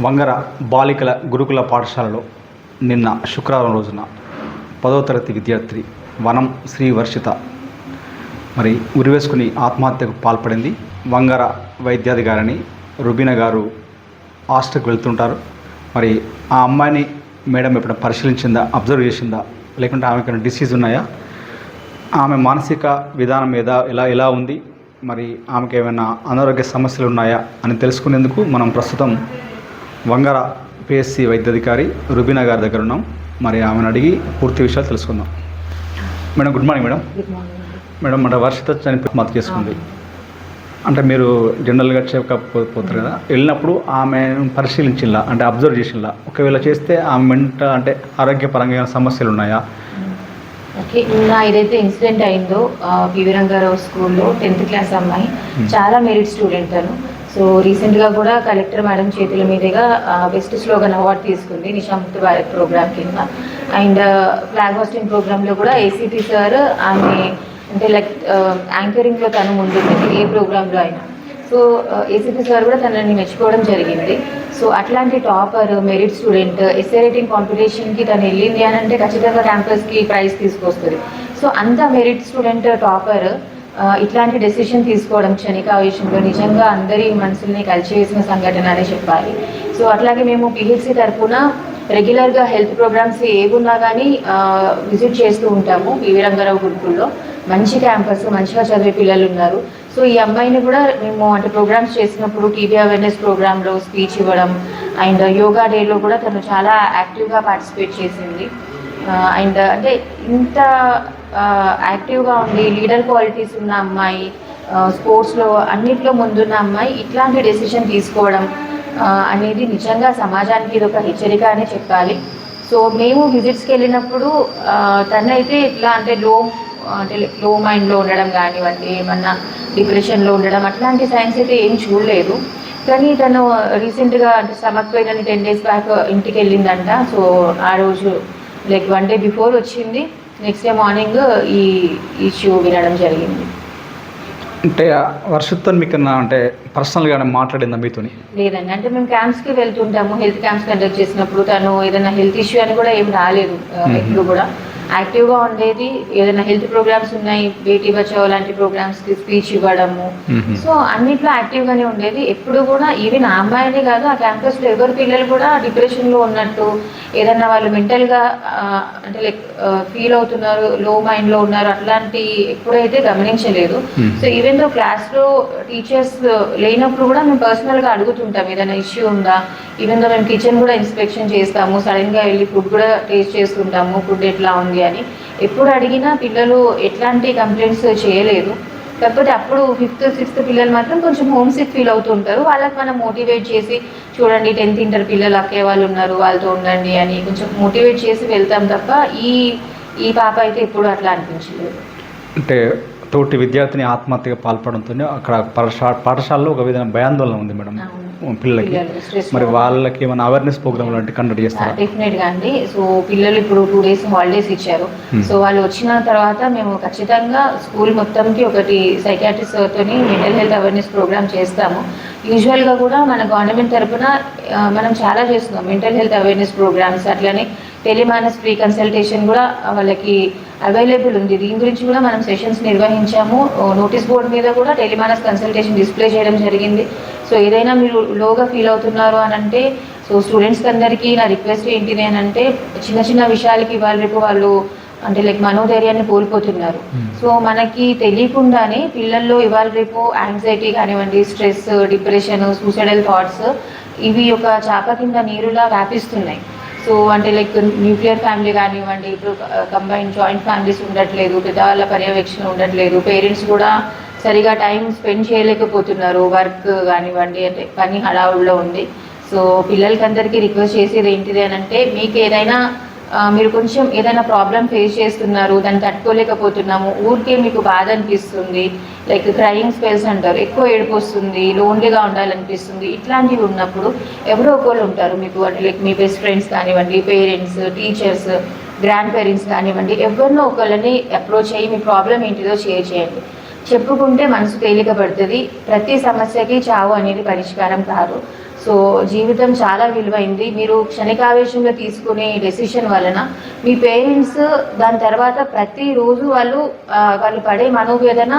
వంగర బాలికల గురుకుల పాఠశాలలో నిన్న శుక్రవారం రోజున పదో తరగతి విద్యార్థి వనం శ్రీ వర్షిత మరి ఉరివేసుకుని ఆత్మహత్యకు పాల్పడింది. వంగర వైద్యాధికారిని రుబిన గారు హాస్టల్కి వెళ్తుంటారు. మరి ఆ అమ్మాయిని మేడం ఎప్పుడైనా పరిశీలించిందా అబ్జర్వ్ చేసిందా? లేకుంటే ఆమెకు డిసీజ్ ఉన్నాయా? ఆమె మానసిక విధానం మీద ఎలా ఎలా ఉంది? మరి ఆమెకు ఏమైనా అనారోగ్య సమస్యలు ఉన్నాయా అని తెలుసుకునేందుకు మనం ప్రస్తుతం వంగర పిఎస్సి వైద్యాధికారి రుబీనా గారి దగ్గర ఉన్నాం. మరి ఆమెను అడిగి పూర్తి విషయాలు తెలుసుకుందాం. Madam good morning madam. Madam మన వర్షిత చనిపోయి మత చేసుకుంది అంటే మీరు జనరల్గా చెకప్ పోతారు కదా. వెళ్ళినప్పుడు ఆమె పరిశీలించిల్లా అంటే అబ్జర్వ్ చేసిల్లా ఒకవేళ చేస్తే ఆమె మెంట అంటే ఆరోగ్యపరంగా సమస్యలు ఉన్నాయా? ఓకే నిన్న ఏదైతే ఇన్సిడెంట్ అయిందో ఆ, పివి రంగారావు స్కూల్లో టెన్త్ క్లాస్ అమ్మాయి చాలా మెరిట్ స్టూడెంట్ తను. సో రీసెంట్గా కూడా కలెక్టర్ మేడం చేతుల మీదుగా బెస్ట్ స్లోగన్ అవార్డు తీసుకుంది నిషాముక్త భారత్ ప్రోగ్రామ్ కింద. అండ్ ఫ్లాగ్ హోస్టింగ్ ప్రోగ్రాంలో కూడా ఏసీటీ సార్ ఆమె అంటే లైక్ యాంకరింగ్లో తను ముందుంది ఏ ప్రోగ్రాంలో అయినా. సో ఏసీపీ సార్ కూడా తనని మెచ్చుకోవడం జరిగింది. సో అట్లాంటి topper merit student essay writing కాంపిటీషన్కి తను వెళ్ళింది అని అంటే ఖచ్చితంగా క్యాంపస్కి ప్రైజ్ తీసుకొస్తుంది. సో అంత మెరిట్ స్టూడెంట్ టాపర్ ఇట్లాంటి డెసిషన్ తీసుకోవడం క్షణిక విషయంలో నిజంగా అందరి మనసుల్ని కలిసివేసిన సంఘటన అని చెప్పాలి. సో అట్లాగే మేము పిహెచ్సి తరఫున రెగ్యులర్గా హెల్త్ ప్రోగ్రామ్స్ ఏవున్నా కానీ విజిట్ చేస్తూ ఉంటాము పివి రంగారావు గురుకుల్లో. మంచి క్యాంపస్ మంచిగా చదివే పిల్లలు ఉన్నారు. సో ఈ అమ్మాయిని కూడా మేము అంటే ప్రోగ్రామ్స్ చేసినప్పుడు టీవీ అవేర్నెస్ ప్రోగ్రాంలో స్పీచ్ ఇవ్వడం అండ్ యోగా డేలో కూడా తను చాలా యాక్టివ్గా పార్టిసిపేట్ చేసింది. అండ్ అంటే ఇంత యాక్టివ్గా ఉండి లీడర్ క్వాలిటీస్ ఉన్న అమ్మాయి స్పోర్ట్స్లో అన్నిట్లో ముందున్న అమ్మాయి ఇట్లాంటి డెసిషన్ తీసుకోవడం అనేది నిజంగా సమాజానికి ఇది ఒక హెచ్చరిక అనే చెప్పాలి. సో మేము విజిట్స్కి వెళ్ళినప్పుడు తనైతే ఇట్లా అంటే లో అంటే లో మైండ్లో ఉండడం కానివ్వండి ఏమన్నా డిప్రెషన్లో ఉండడం అట్లాంటి సైన్స్ అయితే ఏం చూడలేదు. కానీ తను రీసెంట్గా అంటే స్టమక్ పెయిన్ అని టెన్ డేస్ బ్యాక్ ఇంటికి వెళ్ళిందంట. సో ఆ రోజు లైక్ వన్ డే బిఫోర్ వచ్చింది నెక్స్ట్ డే మార్నింగ్ ఈ ఇష్యూ వినడం జరిగింది. అంటే వర్షిత్తో మీకు అంటే పర్సనల్గా మాట్లాడిందా మీతోని? లేదండి. అంటే మేము క్యాంప్స్కి వెళ్తుంటాము హెల్త్ క్యాంప్స్ కండక్ట్ చేసినప్పుడు తను ఏదైనా హెల్త్ ఇష్యూ అని కూడా ఏం రాలేదు. ఎప్పుడు కూడా. యాక్టివ్గా ఉండేది. ఏదైనా హెల్త్ ప్రోగ్రామ్స్ ఉన్నాయి బేటీ బచావో లాంటి ప్రోగ్రామ్స్కి స్పీచ్ ఇవ్వడము. సో అన్నిట్లో యాక్టివ్గానే ఉండేది. ఎప్పుడు కూడా ఈవెన్ ఆ అమ్మాయినే కాదు ఆ క్యాంపస్లో ఎవరి పిల్లలు కూడా డిప్రెషన్లో ఉన్నట్టు ఏదన్నా వాళ్ళు మెంటల్గా అంటే లైక్ ఫీల్ అవుతున్నారు లో మైండ్లో ఉన్నారు అట్లాంటి ఎప్పుడైతే గమనించలేదు. సో ఈవెన్ దో క్లాస్లో టీచర్స్ లేనప్పుడు కూడా మేము పర్సనల్గా అడుగుతుంటాం ఏదైనా ఇష్యూ ఉందా? ఈవెన్ దో మేము కిచెన్ కూడా ఇన్స్పెక్షన్ చేస్తాము సడన్గా వెళ్ళి ఫుడ్ కూడా టేస్ట్ చేస్తుంటాము ఫుడ్ ఎట్లా ఉంది? అని. ఎప్పుడు అడిగినా పిల్లలు ఎట్లాంటి కంప్లైంట్స్ చేయలేదు. కాకపోతే అప్పుడు ఫిఫ్త్ సిక్స్త్ పిల్లలు మాత్రం కొంచెం హోమ్ సిక్ ఫీల్ అవుతుంటారు వాళ్ళకి మనం మోటివేట్ చేసి చూడండి టెన్త్ ఇంటర్ పిల్లలు అక్కే వాళ్ళు ఉన్నారు వాళ్ళతో ఉండండి అని కొంచెం మోటివేట్ చేసి వెళ్తాం తప్ప ఈ ఈ పాప అయితే ఎప్పుడు అట్లా అనిపించలేదు. అంటే తోటి విద్యార్థిని ఆత్మహత్యగా పాల్పడంతో అక్కడ పాఠశా పాఠశాలలో ఒక విధమైన భయాందోళన ఉంది మేడం. పిల్లలకి. మరి వాళ్ళకి ఏమైనా అవేర్నెస్ ప్రోగ్రామ్ లాంటి కండక్ట్ చేస్తారా? డెఫినెట్గా అండి. సో పిల్లలు ఇప్పుడు టూ డేస్ హాలిడేస్ ఇచ్చారు. Hmm. సో వాళ్ళు వచ్చిన తర్వాత మేము ఖచ్చితంగా స్కూల్ మొత్తంకి ఒకటి సైకాట్రిస్ట్తో మెంటల్ హెల్త్ అవేర్నెస్ ప్రోగ్రామ్ చేస్తాము. యూజువల్గా కూడా మన గవర్నమెంట్ తరపున ఆ, మనం చాలా చేస్తున్నాం మెంటల్ హెల్త్ అవేర్నెస్ ప్రోగ్రామ్స్ అట్లనే టెలిమానస్ ఫ్రీ కన్సల్టేషన్ కూడా వాళ్ళకి అవైలబుల్ ఉంది. దీని గురించి కూడా మనం సెషన్స్ నిర్వహించాము. నోటీస్ బోర్డు మీద కూడా టెలిమానస్ కన్సల్టేషన్ డిస్ప్లే చేయడం జరిగింది. సో ఏదైనా మీరు లోగా ఫీల్ అవుతున్నారు అని అంటే సో స్టూడెంట్స్కి అందరికీ నా రిక్వెస్ట్ ఏంటిది అని అంటే చిన్న చిన్న విషయాలకి ఇవాళ రేపు వాళ్ళు అంటే లైక్ మనోధైర్యాన్ని కోల్పోతున్నారు Hmm. సో మనకి తెలియకుండానే పిల్లల్లో ఇవాళ రేపు యాంగ్జైటీ కానివ్వండి స్ట్రెస్ డిప్రెషన్ సూసైడల్ థాట్స్ ఇవి ఒక చాప కింద నీరులా వ్యాపిస్తున్నాయి సో అంటే లైక్ న్యూక్లియర్ ఫ్యామిలీ కానివ్వండి ఇప్పుడు కంబైన్ జాయింట్ ఫ్యామిలీస్ ఉండట్లేదు పెద్దవాళ్ళ పర్యవేక్షణ ఉండట్లేదు పేరెంట్స్ కూడా సరిగా టైం స్పెండ్ చేయలేకపోతున్నారు వర్క్ కానివ్వండి అంటే పని హడావుల్లో ఉంది. సో పిల్లలకి అందరికీ రిక్వెస్ట్ చేసేది ఏంటిది అని అంటే మీకు ఏదైనా మీరు కొంచెం ఏదైనా ప్రాబ్లం ఫేస్ చేస్తున్నారు దాన్ని తట్టుకోలేకపోతున్నాము ఊరికే మీకు బాధ అనిపిస్తుంది లైక్ క్రయింగ్ స్పెల్స్ అంటారు ఎక్కువ ఏడుపు వస్తుంది లోన్లీగా ఉండాలనిపిస్తుంది ఇట్లాంటివి ఉన్నప్పుడు ఎవరో ఒకళ్ళు ఉంటారు మీకు అంటే లైక్ మీ బెస్ట్ ఫ్రెండ్స్ కానివ్వండి పేరెంట్స్ టీచర్స్ గ్రాండ్ పేరెంట్స్ కానివ్వండి ఎవరినో ఒకళ్ళని అప్రోచ్ అయ్యి మీ ప్రాబ్లం ఏంటిదో షేర్ చేయండి. చెప్పుకుంటే మనసు తేలిక పడుతుంది. ప్రతి సమస్యకి చావు అనేది పరిష్కారం కాదు. సో జీవితం చాలా విలువైంది. మీరు క్షణికావేశంలో తీసుకునే డెసిషన్ వలన మీ పేరెంట్స్ దాని తర్వాత ప్రతిరోజు వాళ్ళు వాళ్ళు పడే మనోవేదన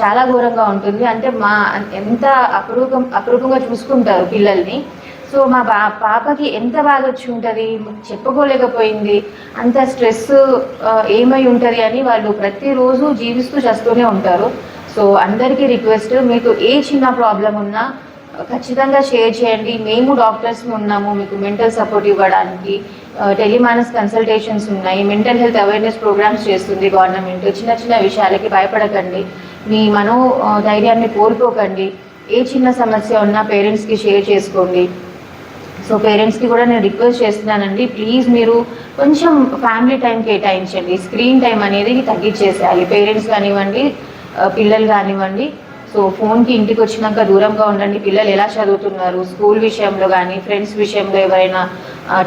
చాలా ఘోరంగా ఉంటుంది. అంటే మా ఎంత అపురూపం అపురూపంగా చూసుకుంటారు పిల్లల్ని. సో మా బా పాపకి ఎంత బాధ వచ్చి ఉంటుంది? చెప్పుకోలేకపోయింది. అంత స్ట్రెస్ ఏమై ఉంటుంది అని వాళ్ళు ప్రతిరోజు జీవిస్తూ చేస్తూనే ఉంటారు. సో అందరికీ రిక్వెస్ట్ మీకు ఏ చిన్న ప్రాబ్లం ఉన్నా ఖచ్చితంగా షేర్ చేయండి. మేము డాక్టర్స్ ఉన్నాము మీకు మెంటల్ సపోర్ట్ ఇవ్వడానికి టెలిమానస్ కన్సల్టేషన్స్ ఉన్నాయి మెంటల్ హెల్త్ అవేర్నెస్ ప్రోగ్రామ్స్ చేస్తుంది గవర్నమెంట్. చిన్న చిన్న విషయాలకి భయపడకండి. మీ మనో ధైర్యాన్ని కోల్పోకండి. ఏ చిన్న సమస్య ఉన్నా పేరెంట్స్కి షేర్ చేసుకోండి. సో పేరెంట్స్కి కూడా నేను రిక్వెస్ట్ చేస్తున్నానండి. ప్లీజ్ మీరు కొంచెం ఫ్యామిలీ టైం కేటాయించండి. స్క్రీన్ టైం అనేది తగ్గించేసేయాలి. పేరెంట్స్ కానివ్వండి పిల్లలు కానివ్వండి. సో ఫోన్కి ఇంటికి వచ్చినాక దూరంగా ఉండండి. పిల్లలు ఎలా చదువుతున్నారు? స్కూల్ విషయంలో కానీ ఫ్రెండ్స్ విషయంలో ఎవరైనా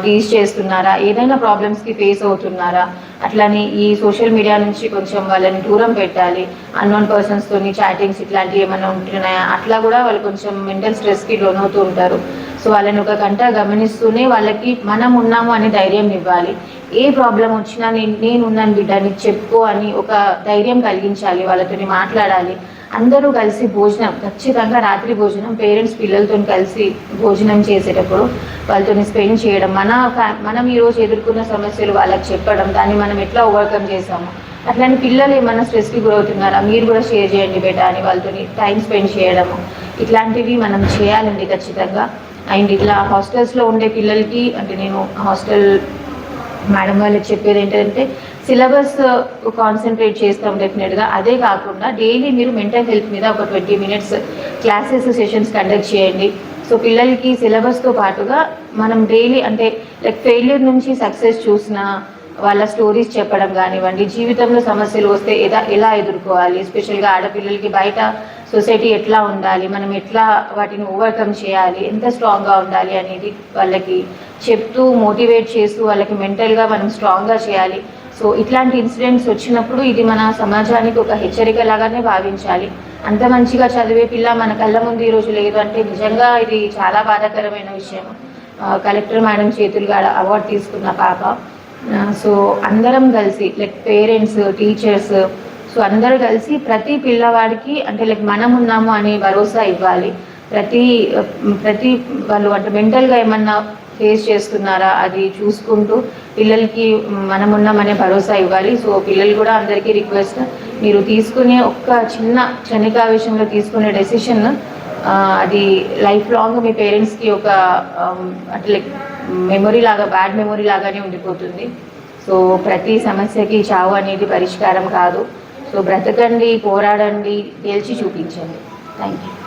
టీజ్ చేస్తున్నారా? ఏదైనా ప్రాబ్లమ్స్కి ఫేస్ అవుతున్నారా? అట్లానే ఈ సోషల్ మీడియా నుంచి కొంచెం వాళ్ళని దూరం పెట్టాలి. అన్నోన్ పర్సన్స్తోని చాటింగ్స్ ఇట్లాంటివి ఏమైనా ఉంటున్నాయా? అట్లా కూడా వాళ్ళు కొంచెం మెంటల్ స్ట్రెస్కి లోనవుతూ ఉంటారు. సో వాళ్ళని ఒక గంట గమనిస్తూనే వాళ్ళకి మనం ఉన్నాము అని ధైర్యం ఇవ్వాలి. ఏ ప్రాబ్లం వచ్చినా నేను నేను ఉన్నాను బిడ్డ నీకు చెప్పుకో అని ఒక ధైర్యం కలిగించాలి వాళ్ళతోని మాట్లాడాలి. అందరూ కలిసి భోజనం ఖచ్చితంగా రాత్రి భోజనం పేరెంట్స్ పిల్లలతో కలిసి భోజనం చేసేటప్పుడు వాళ్ళతో స్పెండ్ చేయడం. మన ఫ్యా- మనం ఈరోజు ఎదుర్కొన్న సమస్యలు వాళ్ళకి చెప్పడం దాన్ని మనం ఎట్లా ఓవర్కమ్ చేసాము అట్లాంటి పిల్లలు ఏమైనా స్ట్రెస్కి గురవుతున్నారా? మీరు కూడా షేర్ చేయండి బేటా అని వాళ్ళతో టైం స్పెండ్ చేయడము. ఇట్లాంటివి మనం చేయాలండి ఖచ్చితంగా. అండ్ ఇట్లా హాస్టల్స్లో ఉండే పిల్లలకి అంటే నేను హాస్టల్ మేడం వాళ్ళకి చెప్పేది ఏంటంటే సిలబస్ కాన్సన్ట్రేట్ చేస్తాం డెఫినెట్గా అదే కాకుండా డైలీ మీరు మెంటల్ హెల్త్ మీద ఒక twenty minutes classes sessions conduct చేయండి. సో పిల్లలకి సిలబస్తో పాటుగా మనం డైలీ అంటే లైక్ ఫెయిల్యూర్ నుంచి సక్సెస్ చూసిన వాళ్ళ స్టోరీస్ చెప్పడం కానివ్వండి జీవితంలో సమస్యలు వస్తే ఎలా ఎలా ఎదుర్కోవాలి? ఎస్పెషల్గా ఆడపిల్లలకి బయట సొసైటీ ఎట్లా ఉండాలి? మనం ఎట్లా వాటిని ఓవర్కమ్ చేయాలి? ఎంత స్ట్రాంగ్గా ఉండాలి అనేది వాళ్ళకి చెప్తూ మోటివేట్ చేస్తూ వాళ్ళకి మెంటల్గా మనం స్ట్రాంగ్గా చేయాలి. సో ఇట్లాంటి ఇన్సిడెంట్స్ వచ్చినప్పుడు ఇది మన సమాజానికి ఒక హెచ్చరిక లాగానే భావించాలి. అంత మంచిగా చదివే పిల్ల మన కళ్ళ ముందు ఈరోజు లేదు అంటే నిజంగా ఇది చాలా బాధాకరమైన విషయం. కలెక్టర్ మేడం చేతులుగా అవార్డు తీసుకున్న పాప. సో అందరం కలిసి లైక్ పేరెంట్స్ టీచర్స్ సో అందరు కలిసి ప్రతి పిల్లవాడికి అంటే లైక్ మనం ఉన్నాము అనే భరోసా ఇవ్వాలి. ప్రతి ప్రతి వాళ్ళు అంటే మెంటల్గా ఏమన్నా ఫేస్ చేస్తున్నారా అది చూసుకుంటూ పిల్లలకి మనం ఉన్నామనే భరోసా ఇవ్వాలి. సో పిల్లలు కూడా అందరికీ రిక్వెస్ట్ మీరు తీసుకునే ఒక్క చిన్న క్షణికావేశంలో తీసుకునే డెసిషన్ అది లైఫ్ లాంగ్ మీ పేరెంట్స్కి ఒక um, అంటే లైక్ మెమొరీ లాగా బ్యాడ్ మెమొరీ లాగానే ఉండిపోతుంది. సో ప్రతి సమస్యకి చావు అనేది పరిష్కారం కాదు. సో బ్రతకండి పోరాడండి గెలిచి చూపించండి. Thank you